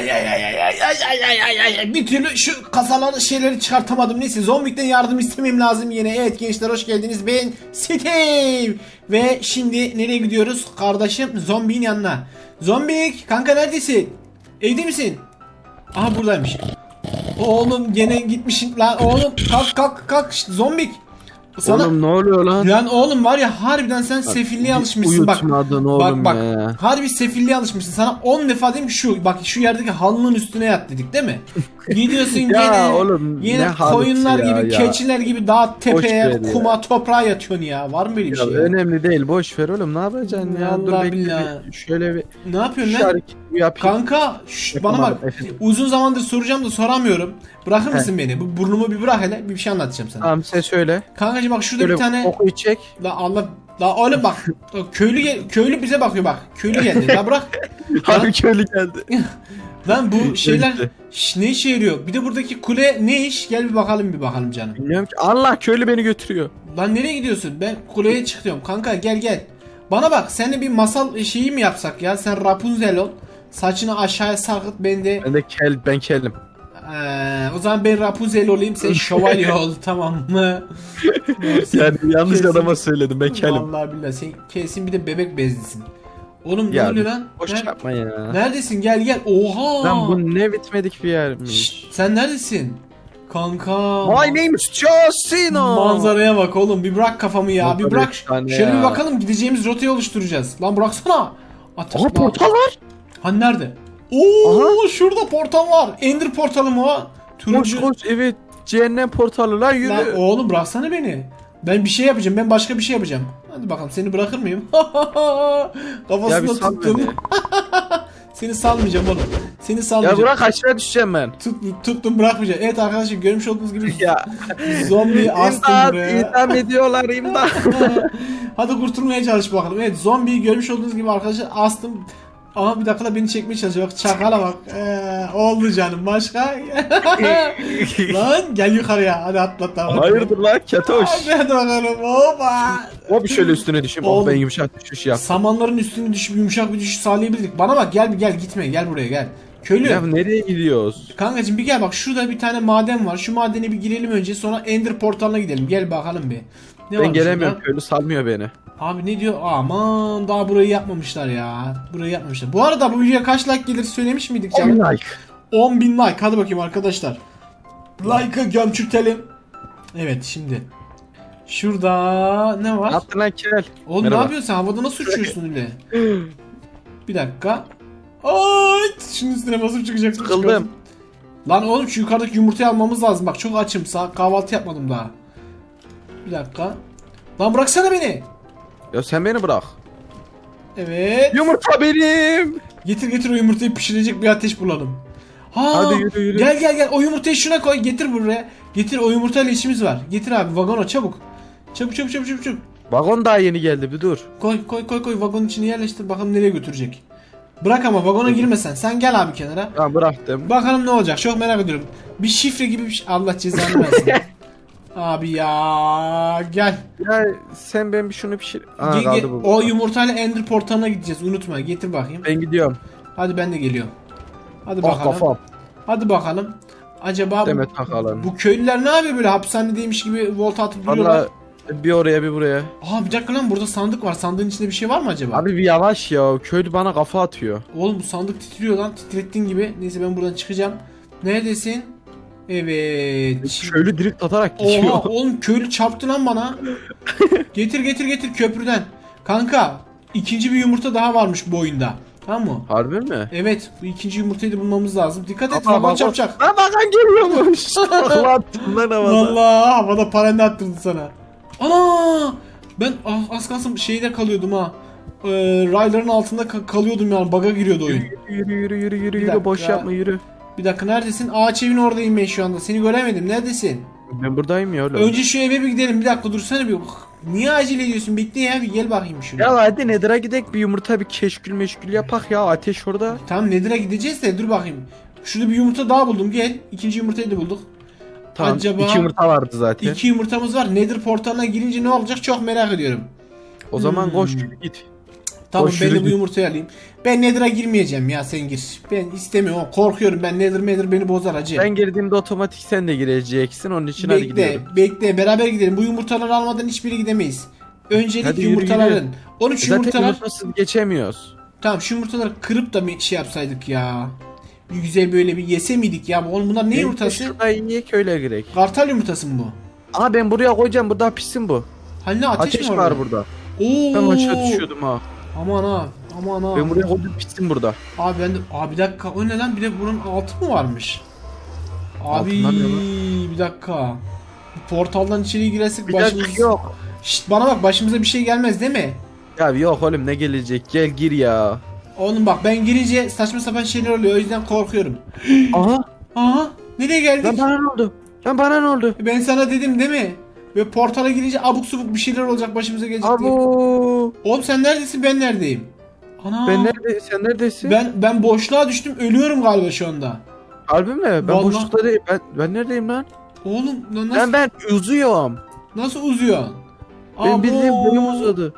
ay ay ay ay ay ay ay ay ay ay bir türlü şu kasaların şeyleri çıkartamadım neyse zombikten yardım istemem lazım yine evet gençler hoş geldiniz ben Steve ve şimdi nereye gidiyoruz kardeşim zombinin yanına zombik kanka neredesin evde misin aha buradaymış oğlum gene gitmişsin lan oğlum kalk kalk kalk zombik sana Oğlum ne oluyor lan? Lan oğlum var ya harbiden sen sefilliğe alışmışsın bak. Bak bak ya. harbi sefilliğe alışmışsın. Sana 10 defa dedim ki şu bak şu yerdeki halının üstüne yat dedik değil mi? Gidiyorsun Ya gene oğlum, yine koyunlar ya, gibi ya. keçiler gibi dağ tepeye ver ya. kuma toprağa yatıyorsun ya. Var mı böyle bir Ya şey? önemli değil boş ver oğlum ne yapacaksın ya? Dur bekle şöyle bir Ne yapıyorsun lan? bir yapayım. Kanka şş, bana bak efendim. uzun zamandır soracağım da soramıyorum. Bırakır mısın beni? Bu burnumu bir bırak hele bir şey anlatacağım sana. Tamam sen söyle. Kankacığım bak şurada Şöyle bir tane kokuyu çek. La Allah La oğlum bak köylü gel- köylü bize bakıyor bak. Köylü geldi. La bırak. Harbi köylü geldi. Lan bu şeyler. Şş, ne işe yarıyor? Bir de buradaki kule ne iş? Gel bir bakalım bir bakalım canım. Bilmiyorum ki. Allah köylü beni götürüyor. Lan nereye gidiyorsun? Ben kuleye çıkıyorum. Kanka gel gel. Bana bak seninle bir masal şeyi mi yapsak ya? Sen Rapunzel ol. Saçını aşağıya sarkıt ben de Ben de kel ben kelim. Ee, o zaman ben Rapunzel olayım sen şövalye ol tamam mı? Yani yanlış Kesin. adama söyledim ben kelim. Vallahi billahi sen kesin bir de bebek bezlisin. Oğlum ne Ya, oluyor lan? Boş Ner- yapma ya. Neredesin? Gel gel. Oha. Lan bu ne bitmedik bir yermiş. Şşt, sen neredesin? Kanka. My name is Josino. Manzaraya bak oğlum. Bir bırak kafamı ya. Bir Manzara bırak. efsane Şöyle bir ya. bakalım gideceğimiz rotayı oluşturacağız. Lan bıraksana. Ateş. Aha portal var. Hani nerede? Oo şurada portal var. Ender portalı mı o? Koş Turuncu. koş evet. Cehennem portalı lan yürü. Lan oğlum bıraksana beni. Ben bir şey yapacağım. Ben başka bir şey yapacağım. Hadi bakalım seni bırakır mıyım? ya sal tuttum. Seni salmayacağım oğlum. Seni Ya salmayacağım. bırak aşağı düşeceğim ben. Tut, tuttum bırakmayacağım. Evet arkadaşlar görmüş olduğunuz gibi Ya. zombiyi astım buraya. idam ediyorlar imdat. Hadi kurtulmaya çalış bakalım. Evet zombiyi görmüş olduğunuz gibi arkadaşlar astım. Ama bir dakika da beni çekmeye çalışıyor. Bak çakala bak. Ee, oldu canım başka. Lan gel yukarıya. Hadi atla tamam. Hayırdır lan ketoş. Hadi, hadi bakalım. Hoppa. O bir şöyle üstüne düşeyim. Oğlum. Oh ben yumuşak düşüş yap. Samanların üstüne düşüp yumuşak bir düşüş sağlayabildik. Bana bak gel bir gel gitme gel buraya gel. Köylü. Ya nereye gidiyoruz? Kankacım bir gel bak şurada bir tane maden var. Şu madene bir girelim önce sonra Ender portalına gidelim. Gel bakalım bir. Ne Ben gelemiyorum burada? köylü salmıyor beni. Abi ne diyor? Aman daha burayı yapmamışlar ya. Burayı yapmamışlar. Bu arada bu videoya kaç like gelir söylemiş miydik canım? like. 10 bin like. Hadi bakayım arkadaşlar. Like'ı gömçürtelim. Evet şimdi. Şurada ne var? Attın lan kel. Oğlum Merhaba. ne yapıyorsun sen? Havada nasıl uçuyorsun öyle? bir dakika. Ay, şunun üstüne basıp çıkacaksın. Sıkıldım. Lan oğlum şu yukarıdaki yumurtayı almamız lazım. Bak çok açım. Sağ kahvaltı yapmadım daha. Bir dakika. Lan bıraksana beni. Ya sen beni bırak. Evet. Yumurta benim. Getir getir o yumurtayı pişirecek bir ateş bulalım. Ha, Hadi yürü, yürü. Gel gel gel o yumurtayı şuna koy getir buraya. Getir o yumurtayla işimiz var. Getir abi vagona çabuk. Çabuk çabuk çabuk çabuk. çabuk. Vagon daha yeni geldi bir dur. Koy koy koy koy vagonun içine yerleştir bakalım nereye götürecek. Bırak ama vagona girmesen. Sen gel abi kenara. Tamam bıraktım. Bakalım ne olacak çok merak ediyorum. Bir şifre gibi bir şey. Allah cezanı versin. abi ya gel. Ya sen ben bir şunu pişir. Aa Ge- ge- kaldı bu. o yumurtayla Ender portalına gideceğiz unutma getir bakayım. Ben gidiyorum. Hadi ben de geliyorum. Hadi Ah bakalım. kafam. Hadi bakalım. Acaba bu, Demet bakalım. bu köylüler ne yapıyor böyle hapishanedeymiş gibi volta atıp duruyorlar? Valla bir oraya bir buraya. Aa bir dakika lan burada sandık var. Sandığın içinde bir şey var mı acaba? Abi bir yavaş ya. Köylü bana kafa atıyor. Oğlum bu sandık titriyor lan. Titrettiğin gibi. Neyse ben buradan çıkacağım. Neredesin? Evet. Köylü direkt atarak gidiyor. Oha oğlum köylü çarptı lan bana. getir getir getir köprüden. Kanka ikinci bir yumurta daha varmış bu oyunda. Tamam mı? Harbi mi? Evet bu ikinci yumurtayı da bulmamız lazım. Dikkat et Aa, vagon bak, çarpacak. Lan bakan geliyormuş. Allah attım lan havada. Vallahi havada parende attırdı sana. Ana! Ben ah, az kalsın şeyde kalıyordum ha. Ee, rayların altında ka- kalıyordum yani baga giriyordu oyun. Yürü yürü yürü yürü Bir yürü boş dakika. yapma yürü. Bir dakika neredesin? Ağaç evin oradayım ben şu anda. Seni göremedim. Neredesin? Ben buradayım ya oğlum. Önce şu eve bir gidelim. Bir dakika dursana bir. Niye acele ediyorsun? Bekle ya bir gel bakayım şuna. Ya hadi Nedir'a gidek bir yumurta bir keşkül meşgül yapak ya ateş orada. Tamam Nedir'e gideceğiz de dur bakayım. Şurada bir yumurta daha buldum. Gel. İkinci yumurtayı da bulduk. Tamam Acaba- iki yumurta vardı zaten. İki yumurtamız var. Nedir portalına girince ne olacak çok merak ediyorum. O zaman Hmm. koş git. Tamam ben de yürü bu yumurtayı alayım. Ben Nether'a girmeyeceğim ya sen gir. Ben istemiyorum korkuyorum ben Nether Nether beni bozar acı. Ben girdiğimde otomatik sen de gireceksin onun için hadi bekle gidelim. bekle beraber gidelim. Bu yumurtaları almadan hiçbiri gidemeyiz. Öncelik Hadi yürü, yumurtaların. yürü. 13 Zaten yumurtalar. yumurtasız geçemiyoruz. Tamam şu yumurtaları kırıp da bir şey yapsaydık ya. Bir güzel böyle bir yese miydik ya? Oğlum bunlar ne yumurtası? Şurada yiyek öyle girek. Kartal yumurtası mı bu? Aha ben buraya koyacağım burada pişsin bu. Hani ateş, Ateş mi var orada? burada. Oo. Ben aşağı düşüyordum ha. Aman ha. Aman ha. Ben buraya koydum pişsin burada. Abi ben de abi bir dakika o ne lan bir de bunun altı mı varmış? Abi Altından ne bir dakika. Bu portaldan içeri girersek Bir başımız... dakika yok. Şşt bana bak başımıza bir şey gelmez değil mi? Ya yok oğlum ne gelecek gel gir ya. Oğlum bak ben girince saçma sapan şeyler oluyor o yüzden korkuyorum. Aha Aha nereye geldik? lan bana ne oldu? Lan bana ne oldu? Ben sana dedim değil mi? Ve portala girince abuk subuk bir şeyler olacak başımıza gelecek diye. Oğlum sen neredesin ben neredeyim? Ana. Ben nerede sen neredesin? ben ben boşluğa düştüm ölüyorum galiba şu anda. Harbi mi? Ben Vallahi- boşlukta değil. Ben, ben neredeyim lan? Oğlum lan Ben nasıl ben uzuyorum. nasıl uzuyor? Ben bildiğim boyum uzadı.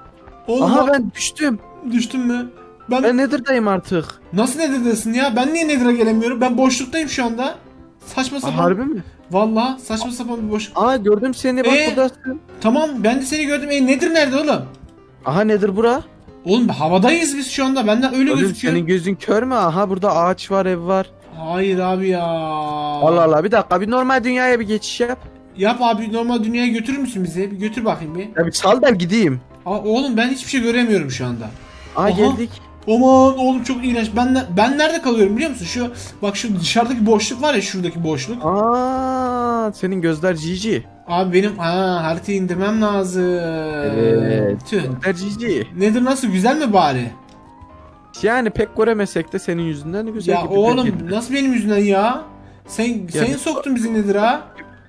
Oğlum Aha bak, ben düştüm. düştün mü? Ben, Ben Nether'dayım artık. nasıl Nether'dasın ya? Ben niye Nether'a gelemiyorum? Ben boşluktayım şu anda. Saçma Aa, sapan. harbi mi? Vallahi saçma sapan bir boşluk. Aa gördüm seni bak Ee? buradasın. Tamam ben de seni gördüm. E Nether nerede oğlum? Aha Nether bura. Oğlum havadayız biz şu anda. Benden öyle Oğlum gözüküyor. senin gözün kör mü? Aha burada ağaç var ev var. Hayır abi ya. Allah Allah bir dakika bir normal dünyaya bir geçiş yap. Yap abi normal dünyaya götürür müsün bizi? Bir götür bakayım bir. Ya bir sal da gideyim. Aa, oğlum ben hiçbir şey göremiyorum şu anda. Aa Aha. geldik. Aman oğlum çok iğrenç. Ben ben nerede kalıyorum biliyor musun? Şu bak şu dışarıdaki boşluk var ya şuradaki boşluk. Aa senin gözler cici. Abi benim ha haritayı indirmem lazım. Evet. Tüh. Nedir nasıl güzel mi bari? Yani pek göremesek de senin yüzünden güzel ya gibi oğlum gibi. nasıl benim yüzümden ya? Sen sen soktun bizi nedir ha?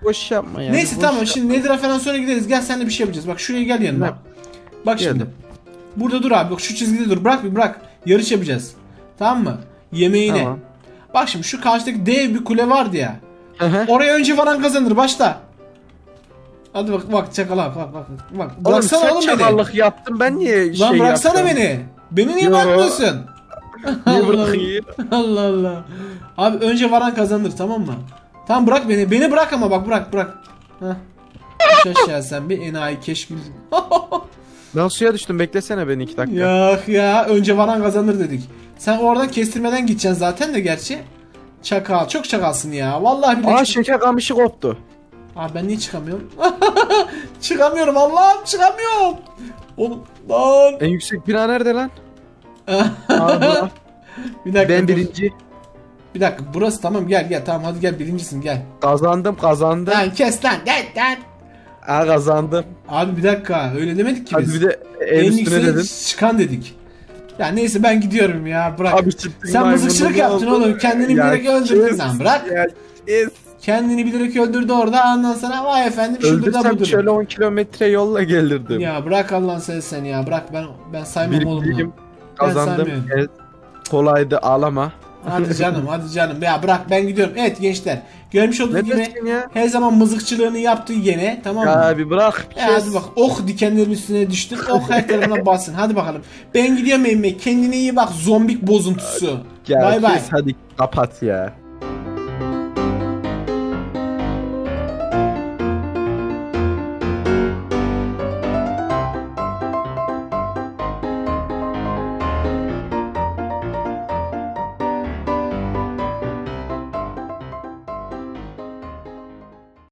Boş yapma yani. Neyse boş tamam yapma. şimdi Nedir'a falan sonra gideriz. Gel seninle bir şey yapacağız. Bak şuraya gel yanıma. Bak şimdi. Geldim. Burada dur abi. Bak şu çizgide dur. Bırak bir bırak. Yarış yapacağız. Tamam mı? Yemeğine. Tamam. Bak şimdi şu karşıdaki dev bir kule vardı ya. Hı hı. Oraya önce varan kazanır. Başla. Hadi bak bak çakala bak bak bak. Oğlum Bıraksana sen oğlum beni. çakallık yaptın ben niye şey Lan bıraksana yaptım? beni. Beni niye Yo. bırakmıyorsun? Niye Allah bırakayım? Allah Allah. Abi önce varan kazanır tamam mı? Tamam bırak beni. Beni bırak ama bak bırak bırak. Heh. Düş aşağı sen bir enayi keşkül. Ben suya düştüm beklesene beni iki dakika. Yok ya önce varan kazanır dedik. Sen oradan kestirmeden gideceksin zaten de gerçi. Çakal çok çakalsın ya. Vallahi billahi. Aa şeker kamışı koptu. Abi ben niye çıkamıyorum? çıkamıyorum Allah'ım çıkamıyorum. Oğlum lan. En yüksek bina nerede lan? Bura. bir dakika. ben dur. birinci. Bir dakika burası tamam gel gel tamam hadi gel birincisin gel. Kazandım kazandım. Lan kes lan lan lan. Aa kazandım. Abi bir dakika öyle demedik ki Hadi biz. bir de en, üstüne yükseğe dedin. çıkan dedik. Ya neyse ben gidiyorum ya bırak. Abi çıktın Sen mızıkçılık yaptın oğlum, kendini bilerek öldürdün lan, bırak. Ya kes. Kendini bilerek öldürdü orada ondan sonra vay efendim şurada da budur. şöyle 10 kilometre yolla gelirdim. Ya bırak Allah'ın sen ya bırak ben ben saymam oğlum Biriktireyim. bunu. Kazandım. Evet. Kolaydı ağlama. Hadi canım hadi canım ya bırak ben gidiyorum. Evet gençler görmüş olduğunuz gibi ya? her zaman mızıkçılığını yaptı gene tamam mı? Ya bir bırak. Ya kes. hadi bak ok dikenlerin üstüne düştün ok her tarafına bassın hadi bakalım. Ben gidiyorum Emre kendine iyi bak zombik bozuntusu. Bay bay. hadi kapat ya.